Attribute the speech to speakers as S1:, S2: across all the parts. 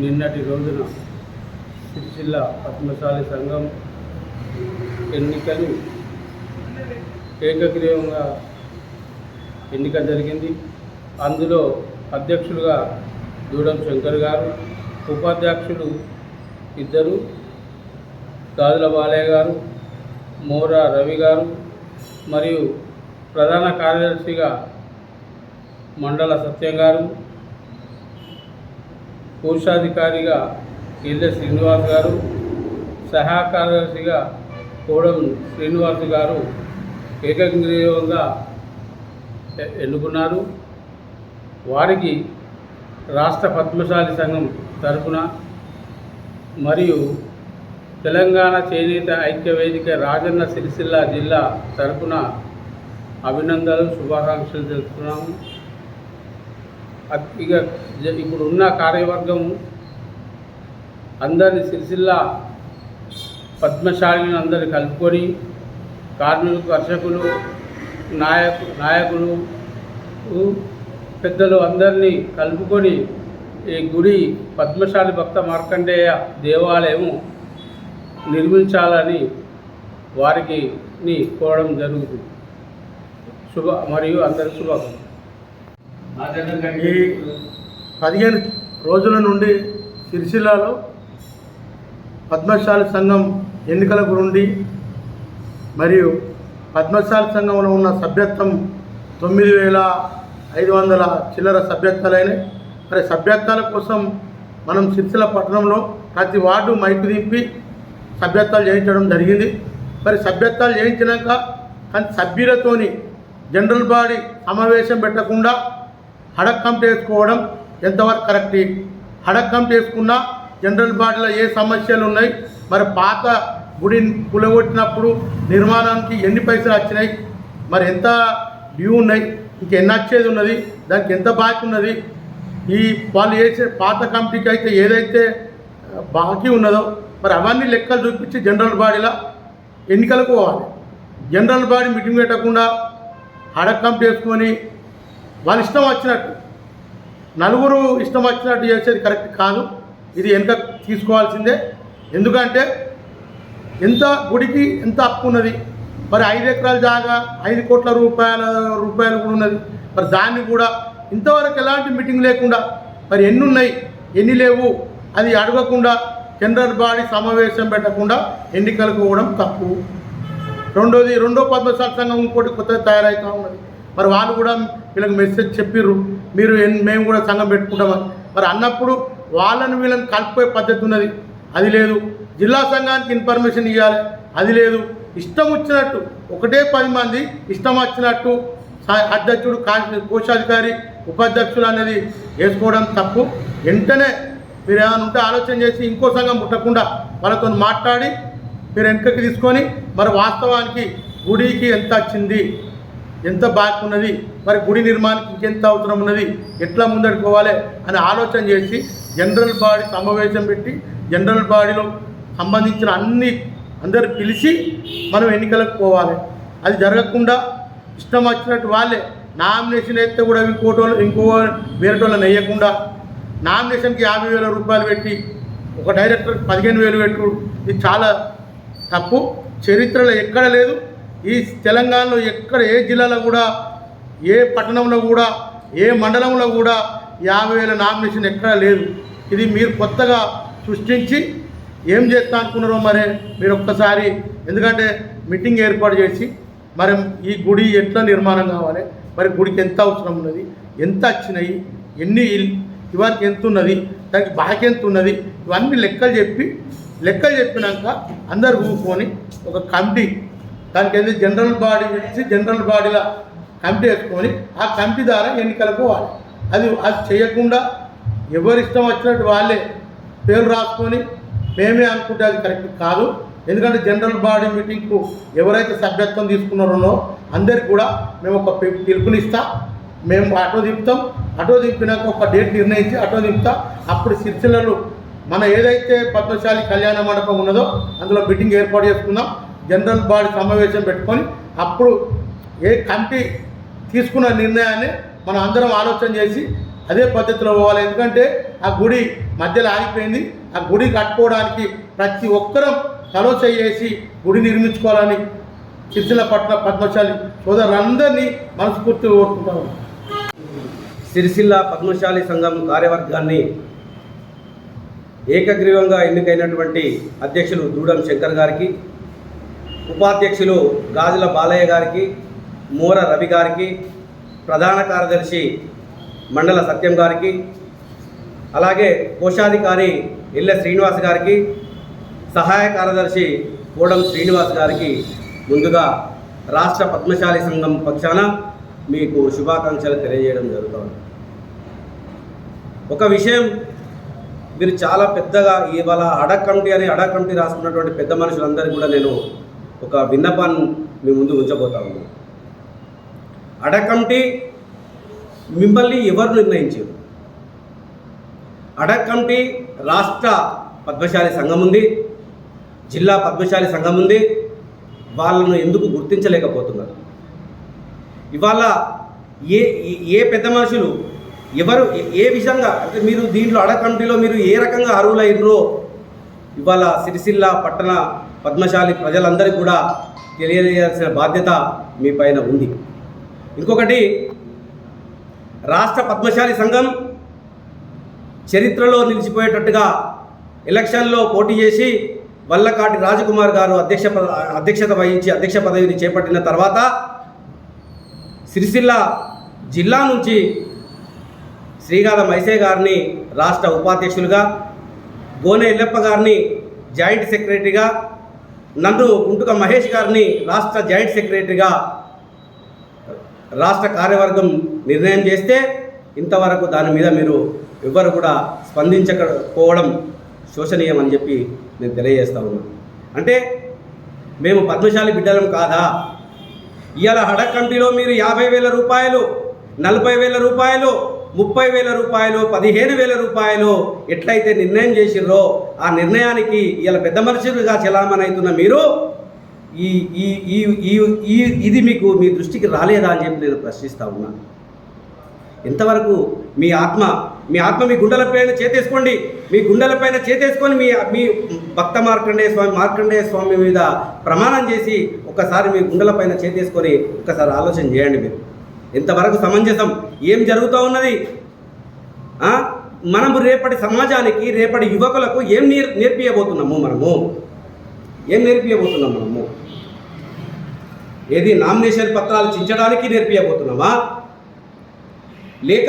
S1: నిన్నటి రోజున సిరిసిల్ల పద్మశాలి సంఘం ఎన్నికలు ఏకగ్రీవంగా ఎన్నిక జరిగింది. అందులో అధ్యక్షులుగా దూడం శంకర్ గారు ఉపాధ్యక్షులు ఇద్దరు గాజుల బాలయ్య గారు మోరా రవి గారు మరియు ప్రధాన కార్యదర్శిగా మండల సత్యం గారు కోశాధికారిగా ఇల్లె శ్రీనివాస్ గారు సహాయ కార్యదర్శిగా కోడం శ్రీనివాస్ గారు ఏకగ్రీవంగా ఎన్నుకున్నారు వారికి రాష్ట్ర పద్మశాలి సంఘం తరఫున మరియు తెలంగాణ చేనేత ఐక్య వేదిక రాజన్న సిరిసిల్ల జిల్లా తరఫున అభినందనలు శుభాకాంక్షలు తెలుపుతున్నాము. ఇక ఇప్పుడు ఉన్న కార్యవర్గం అందరిని సిరిసిల్ల పద్మశాలిని అందరిని కలుపుకొని కార్మికులు కర్షకులు నాయకు నాయకులు పెద్దలు అందరినీ కలుపుకొని ఈ గుడి పద్మశాలి భక్త మార్కండేయ దేవాలయం నిర్మించాలని వారికి కోరడం జరుగుతుంది. శుభ మరియు అందరి శుభాకాంక్షలు.
S2: ఈ పదిహేను రోజుల నుండి సిరిసిల్లాలో పద్మశాలి సంఘం ఎన్నికల గురుండి మరియు పద్మశాలి సంఘంలో ఉన్న సభ్యత్వం తొమ్మిది వేల ఐదు వందల చిల్లర సభ్యత్వాలైనవి మరి సభ్యత్వాల కోసం మనం సిరిసిల్ల పట్టణంలో ప్రతి వార్డు మైకు దింపి సభ్యత్వాలు చేయించడం జరిగింది. మరి సభ్యత్వాలు చేయించినాక కానీ సభ్యులతోని జనరల్ బాడీ సమావేశం పెట్టకుండా హడక్కం చేసుకోవడం ఎంతవరకు కరెక్ట్? హడక్కం చేసుకున్న జనరల్ బాడీలో ఏ సమస్యలు ఉన్నాయి? మరి పాత గుడిని కూలగొట్టినప్పుడు నిర్మాణానికి ఎన్ని పైసలు వచ్చినాయి? మరి ఎంత డ్యూ ఉన్నాయి? ఇంకెన్ని వచ్చేది ఉన్నది? దానికి ఎంత బాకీ ఉన్నది? ఈ వాళ్ళు వేసే పాత కంపెనీకి అయితే ఏదైతే బాకీ ఉన్నదో మరి అవన్నీ లెక్కలు చూపించి జనరల్ బాడీలో ఎన్నికలకు పోవాలి. జనరల్ బాడీ మీటింగ్ పెట్టకుండా హడక్కం చేసుకొని వాళ్ళ ఇష్టం వచ్చినట్టు. నలుగురు ఇష్టం వచ్చినట్టు చేసేది కరెక్ట్ కాదు. ఇది వెనుక తీసుకోవాల్సిందే. ఎందుకంటే ఎంత గుడికి ఎంత అప్పు ఉన్నది? మరి ఐదు ఎకరాల జాగా ఐదు కోట్ల రూపాయల రూపాయలు కూడా ఉన్నది. మరి దాన్ని కూడా ఇంతవరకు ఎలాంటి మీటింగ్ లేకుండా మరి ఎన్ని ఉన్నాయి ఎన్ని లేవు? అది అడగకుండా జనరల్ బాడీ సమావేశం పెట్టకుండా ఎన్నికలకు పోవడం తప్పు. రెండోది రెండో పద్మశాల సంఘం ఇంకోటి కొత్తగా తయారవుతూ ఉన్నది. మరి వాళ్ళు కూడా వీళ్ళకి మెసేజ్ చెప్పిర్రు. మీరు మేము కూడా సంఘం పెట్టుకుంటామని మరి అన్నప్పుడు వాళ్ళని వీళ్ళని కలిపిపోయే పద్ధతి ఉన్నది. అది లేదు. జిల్లా సంఘానికి ఇన్ఫర్మేషన్ ఇవ్వాలి అది లేదు. ఇష్టం వచ్చినట్టు ఒకటే పది మంది ఇష్టం వచ్చినట్టు అధ్యక్షుడు కోశాధికారి ఉపాధ్యక్షులు అనేది వేసుకోవడం తప్పు. వెంటనే మీరు ఏమైనా ఉంటే ఆలోచన చేసి ఇంకో సంఘం పుట్టకుండా వాళ్ళతో మాట్లాడి మీరు వెనుకకి తీసుకొని మరి వాస్తవానికి గుడికి ఎంత వచ్చింది? ఎంత బాగున్నది మరి గుడి నిర్మాణానికి ఇంకెంత అవసరం ఉన్నది? ఎట్లా ముందడుకోవాలి? అని ఆలోచన చేసి జనరల్ బాడీ సమావేశం పెట్టి జనరల్ బాడీలో సంబంధించిన అన్ని అందరు పిలిచి మనం ఎన్నికలకు పోవాలి. అది జరగకుండా ఇష్టం వచ్చినట్టు వాళ్ళే నామినేషన్ వేస్తే కూడా ఇంకోటో ఇంకో వేరేటోళ్ళని వేయకుండా నామినేషన్కి యాభై వేల రూపాయలు పెట్టి ఒక డైరెక్టర్ పదిహేను వేలు పెట్టు. ఇది చాలా తప్పు. చరిత్రలో ఎక్కడ లేదు. ఈ తెలంగాణలో ఎక్కడ ఏ జిల్లాలో కూడా ఏ పట్టణంలో కూడా ఏ మండలంలో కూడా యాభై వేల నామినేషన్ ఎక్కడా లేదు. ఇది మీరు కొత్తగా సృష్టించి ఏం చేస్తా అనుకున్నారో మరి మీరు ఒక్కసారి ఎందుకంటే మీటింగ్ ఏర్పాటు చేసి మరి ఈ గుడి ఎట్లా నిర్మాణం కావాలి మరి గుడికి ఎంత అవసరం ఉన్నది ఎంత వచ్చినాయి ఎన్ని ఇవరికి ఎంత ఉన్నది దానికి బాకీ ఎంత ఉన్నది ఇవన్నీ లెక్కలు చెప్పి లెక్కలు చెప్పినాక అందరు కూకొని ఒక కమిటీ దానికి ఏంది జనరల్ బాడీ పిలిచి జనరల్ బాడీలో కమిటీ వేసుకొని ఆ కమిటీ ద్వారా ఎన్నికలకు పోవాలి. అది అది చేయకుండా ఎవరి ఇష్టం వచ్చినట్టు వాళ్ళే పేరు రాసుకొని మేమే అనుకుంటే అది కరెక్ట్ కాదు. ఎందుకంటే జనరల్ బాడీ మీటింగ్కు ఎవరైతే సభ్యత్వం తీసుకున్నారో అందరికి కూడా మేము ఒక పి- పిలుపునిస్తాం. మేము ఆటో దింపుతాం. ఆటో దింపినాక ఒక డేట్ నిర్ణయించి ఆటో దింపుతాం. అప్పుడు సిరిసిల్లలు మన ఏదైతే పద్మశాలి కళ్యాణ మండపం ఉన్నదో అందులో మీటింగ్ ఏర్పాటు చేసుకుందాం. జనరల్ బాడీ సమావేశం పెట్టుకొని అప్పుడు ఏ కమిటీ తీసుకున్న నిర్ణయాన్ని మనం అందరం ఆలోచన చేసి అదే పద్ధతిలో పోవాలి. ఎందుకంటే ఆ గుడి మధ్యలో ఆగిపోయింది. ఆ గుడి కట్టుకోవడానికి ప్రతి ఒక్కరం కలోచ చేసి గుడి నిర్మించుకోవాలని సిరిసిల్ల పట్ల పద్మశాలి సోదరులందరినీ మనస్ఫూర్తిగా కోరుకుంటాము
S3: సిరిసిల్ల పద్మశాలి సంఘం కార్యవర్గాన్ని ఏకగ్రీవంగా ఎన్నికైనటువంటి అధ్యక్షులు దూడం శంకర్ గారికి ఉపాధ్యక్షులు గాజుల బాలయ్య గారికి మోర రవి గారికి ప్రధాన కార్యదర్శి మండల సత్యం గారికి అలాగే కోశాధికారి ఇళ్ళ శ్రీనివాస్ గారికి సహాయ కార్యదర్శి కోడం శ్రీనివాస్ గారికి ముందుగా రాష్ట్ర పద్మశాలి సంఘం పక్షాన మీకు శుభాకాంక్షలు తెలియజేయడం జరుగుతుంది. ఒక విషయం మీరు చాలా పెద్దగా ఇవాళ అడక్ కమిటీ అని అడక్ కమిటీ రాసుకున్నటువంటి పెద్ద మనుషులందరికీ కూడా నేను ఒక విన్నపాన్ని మీ ముందు ఉంచబోతా ఉన్నాను. అడక్ మిమ్మల్ని ఎవరు నిర్ణయించారు? అడక్ కమిటీ రాష్ట్ర పద్మశాలి సంఘం ఉంది జిల్లా పద్మశాలి సంఘం ఉంది వాళ్ళను ఎందుకు గుర్తించలేకపోతున్నారు? ఇవాళ ఏ ఏ- పెద్ద మనుషులు ఎవరు ఏ- ఏ విధంగా అంటే మీరు దీంట్లో అడకంటిలో కమిటీలో మీరు ఏ రకంగా అర్హులైనరో ఇవాళ సిరిసిల్ల పట్టణ పద్మశాలి ప్రజలందరికీ కూడా తెలియజేయాల్సిన బాధ్యత మీ పైన ఉంది. ఇంకొకటి రాష్ట్ర పద్మశాలి సంఘం చరిత్రలో నిలిచిపోయేటట్టుగా ఎలక్షన్లో పోటీ చేసి వల్లకాటి రాజకుమార్ గారు అధ్యక్ష పద- అధ్యక్షత వహించి అధ్యక్ష పదవిని చేపట్టిన తర్వాత సిరిసిల్ల జిల్లా నుంచి శ్రీగాధ మైసే గారిని రాష్ట్ర ఉపాధ్యక్షులుగా గోనె ఎల్లప్ప గారిని జాయింట్ సెక్రటరీగా నన్ను గుంటుక మహేష్ గారిని రాష్ట్ర జాయింట్ సెక్రటరీగా రాష్ట్ర కార్యవర్గం నిర్ణయం చేస్తే ఇంతవరకు దాని మీద మీరు ఎవ్వరు కూడా స్పందించకపోవడం శోచనీయం అని చెప్పి నేను తెలియజేస్తా ఉన్నాను అంటే మేము పద్మశాలి బిడ్డలం కాదా? ఇవాళ హడక్ మీరు యాభై వేల రూపాయలు నలభై వేల రూపాయలు ముప్పై వేల రూపాయలు పదిహేను వేల రూపాయలు ఎట్లయితే నిర్ణయం చేసిర్రో ఆ నిర్ణయానికి ఇలా పెద్ద మనుషులుగా చలామణి అవుతున్న మీరు ఈ ఈ ఈ ఈ ఈ ఇది మీకు మీ దృష్టికి రాలేదా అని చెప్పి నేను ప్రశ్నిస్తా ఉన్నాను ఎంతవరకు మీ ఆత్మ మీ ఆత్మ మీ గుండెలపైన చేతేసుకోండి. మీ గుండెలపైన చేతేసుకొని మీ మీ భక్త మార్కండేయ స్వామి మార్కండేయ స్వామి మీద ప్రమాణం చేసి ఒకసారి మీ గుండెలపైన చేతేసుకొని ఒకసారి ఆలోచన చేయండి మీరు. ఎంతవరకు సమంజసం. ఏం జరుగుతూ ఉన్నది? మనము రేపటి సమాజానికి రేపటి యువకులకు ఏం నేర్ నేర్పియబోతున్నాము మనము? ఏం నేర్పించబోతున్నాం మనము? ఏది నామినేషన్ పత్రాలు చించడానికి నేర్పియబోతున్నామా? లేక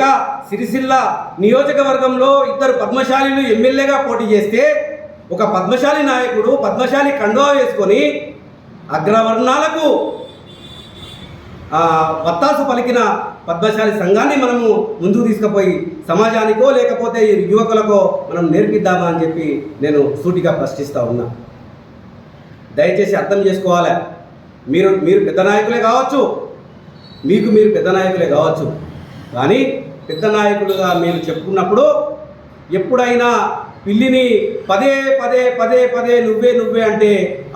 S3: సిరిసిల్ల నియోజకవర్గంలో ఇద్దరు పద్మశాలీలు ఎమ్మెల్యేగా పోటీ చేస్తే ఒక పద్మశాలి నాయకుడు పద్మశాలి కండువా వేసుకొని అగ్రవర్ణాలకు వత్తాసు పలికిన పద్మశాలి సంఘాన్ని మనము ముందుకు తీసుకుపోయి సమాజానికో లేకపోతే ఈ యువకులకో మనం నేర్పిద్దామా అని చెప్పి నేను సూటిగా ప్రశ్నిస్తా ఉన్నా. దయచేసి అర్థం చేసుకోవాలి? మీరు మీరు పెద్ద నాయకులే కావచ్చు. మీకు మీరు పెద్ద నాయకులే కావచ్చు. కానీ పెద్ద నాయకులుగా మీరు చెప్పుకున్నప్పుడు ఎప్పుడైనా పిల్లిని పదే పదే పదే పదే నువ్వే నువ్వే అంటే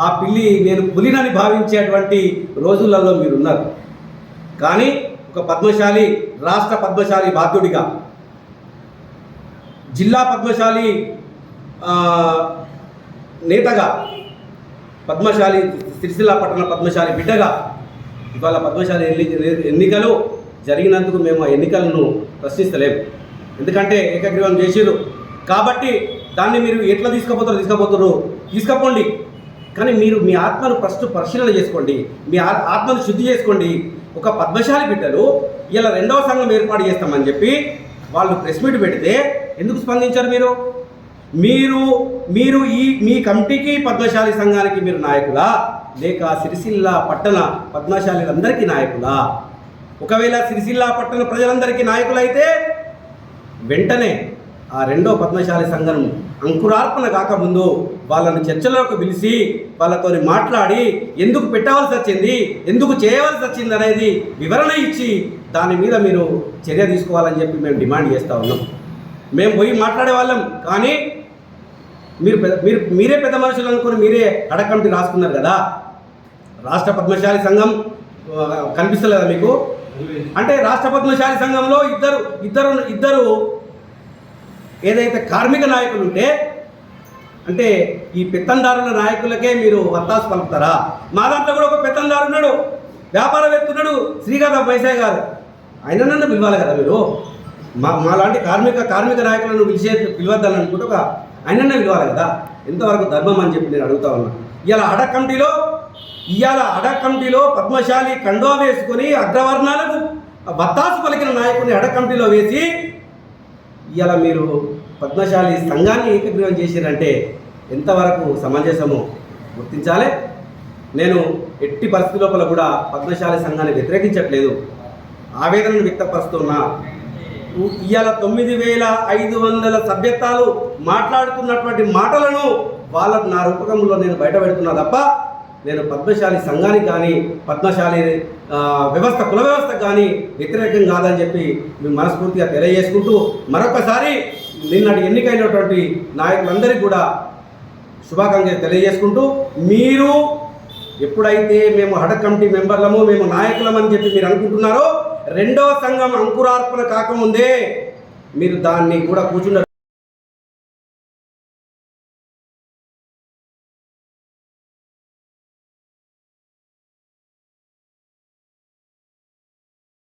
S3: ఆ పిల్లి నేను పులినని భావించేటువంటి రోజులలో మీరున్నారు. కానీ ఒక పద్మశాలి రాష్ట్ర పద్మశాలి బాధ్యుడిగా జిల్లా పద్మశాలి నేతగా పద్మశాలి సిరిసిల్ల పట్టణ పద్మశాలి బిడ్డగా ఇవాళ పద్మశాలి ఎన్ని ఎన్నికలు జరిగినందుకు మేము ఆ ఎన్నికలను ప్రశ్నిస్తలేము. ఎందుకంటే ఏకగ్రీవం చేసిరు కాబట్టి దాన్ని మీరు ఎట్లా తీసుకుపోతారో తీసుకుపోతారు తీసుకపోండి. కానీ మీరు మీ ఆత్మను ఫస్ట్ పరిశీలన చేసుకోండి. మీ ఆత్మను శుద్ధి చేసుకోండి. ఒక పద్మశాలి బిడ్డలు ఇలా రెండవ సంఘం ఏర్పాటు చేస్తామని చెప్పి వాళ్ళు ప్రెస్ మీట్ పెడితే ఎందుకు స్పందించారు మీరు? మీరు మీరు ఈ మీ కమిటీకి పద్మశాలి సంఘానికి మీరు నాయకులా? లేక సిరిసిల్ల పట్టణ పద్మశాలిలందరికీ నాయకులా? ఒకవేళ సిరిసిల్ల పట్టణ ప్రజలందరికీ నాయకులైతే వెంటనే ఆ రెండో పద్మశాలి సంఘం అంకురార్పణ కాకముందు వాళ్ళని చర్చలోకి పిలిచి వాళ్ళతో మాట్లాడి ఎందుకు పెట్టవలసి వచ్చింది ఎందుకు చేయవలసి వచ్చింది అనేది వివరణ ఇచ్చి దాని మీద మీరు చర్య తీసుకోవాలని చెప్పి మేము డిమాండ్ చేస్తూ ఉన్నాం. మేము పోయి మాట్లాడే వాళ్ళం కానీ మీరు పెద్ద మీరు మీరే పెద్ద మనుషులు అనుకుని మీరే అడకంటి రాసుకున్నారు కదా? రాష్ట్ర పద్మశాలి సంఘం కనిపిస్తలేదా మీకు? అంటే రాష్ట్ర పద్మశాలి సంఘంలో ఇద్దరు ఇద్దరు ఇద్దరు ఏదైతే కార్మిక నాయకులు ఉంటే అంటే ఈ పెత్తందారుల నాయకులకే మీరు వత్తాసు పలుకుతారా? మా దాంట్లో కూడా ఒక పెత్తందారు ఉన్నాడు. వ్యాపారవేత్త ఉన్నాడు శ్రీకాంత పైసాయ్ గారు. ఆయన నన్ను పిలవాలి కదా మీరు? మా మా లాంటి కార్మిక కార్మిక నాయకులను పిలిచే పిలవద్దని అనుకుంటే ఒక ఆయనన్న విలువాలి కదా? ఎంతవరకు ధర్మం అని చెప్పి నేను అడుగుతా ఉన్నా. ఇవాళ అడ కమిటీలో ఇవాళ అడ కమిటీలో పద్మశాలి కండో వేసుకొని అగ్రవర్ణాలకు బత్తాసు పలికిన నాయకుని అడ కమిటీలో వేసి ఇవాళ మీరు పద్మశాలి సంఘాన్ని ఏకగ్రీవం చేశారంటే ఎంతవరకు సమంజసమో గుర్తించాలి. నేను ఎట్టి పరిస్థితి లోపల కూడా పద్మశాలి సంఘాన్ని వ్యతిరేకించట్లేదు. ఆవేదనను వ్యక్తపరుస్తున్నా. ఇవాళ తొమ్మిది వేల ఐదు వందల సభ్యత్వాలు మాట్లాడుతున్నటువంటి మాటలను వాళ్ళ నా రూపకంలో నేను బయట పెడుతున్నా తప్ప నేను పద్మశాలి సంఘానికి కానీ పద్మశాలి వ్యవస్థ కుల వ్యవస్థకు కానీ వ్యతిరేకం కాదని చెప్పి మేము మనస్ఫూర్తిగా తెలియజేసుకుంటూ మరొకసారి నిన్నటి ఎన్నికైనటువంటి నాయకులందరికీ కూడా శుభాకాంక్షలు తెలియజేసుకుంటూ మీరు ఎప్పుడైతే మేము హడ కమిటీ మెంబర్లము మేము నాయకులమని చెప్పి మీరు అనుకుంటున్నారో రెండవ సంఘం అంకురార్పణ కాకముందే మీరు దాన్ని కూడా కూర్చున్న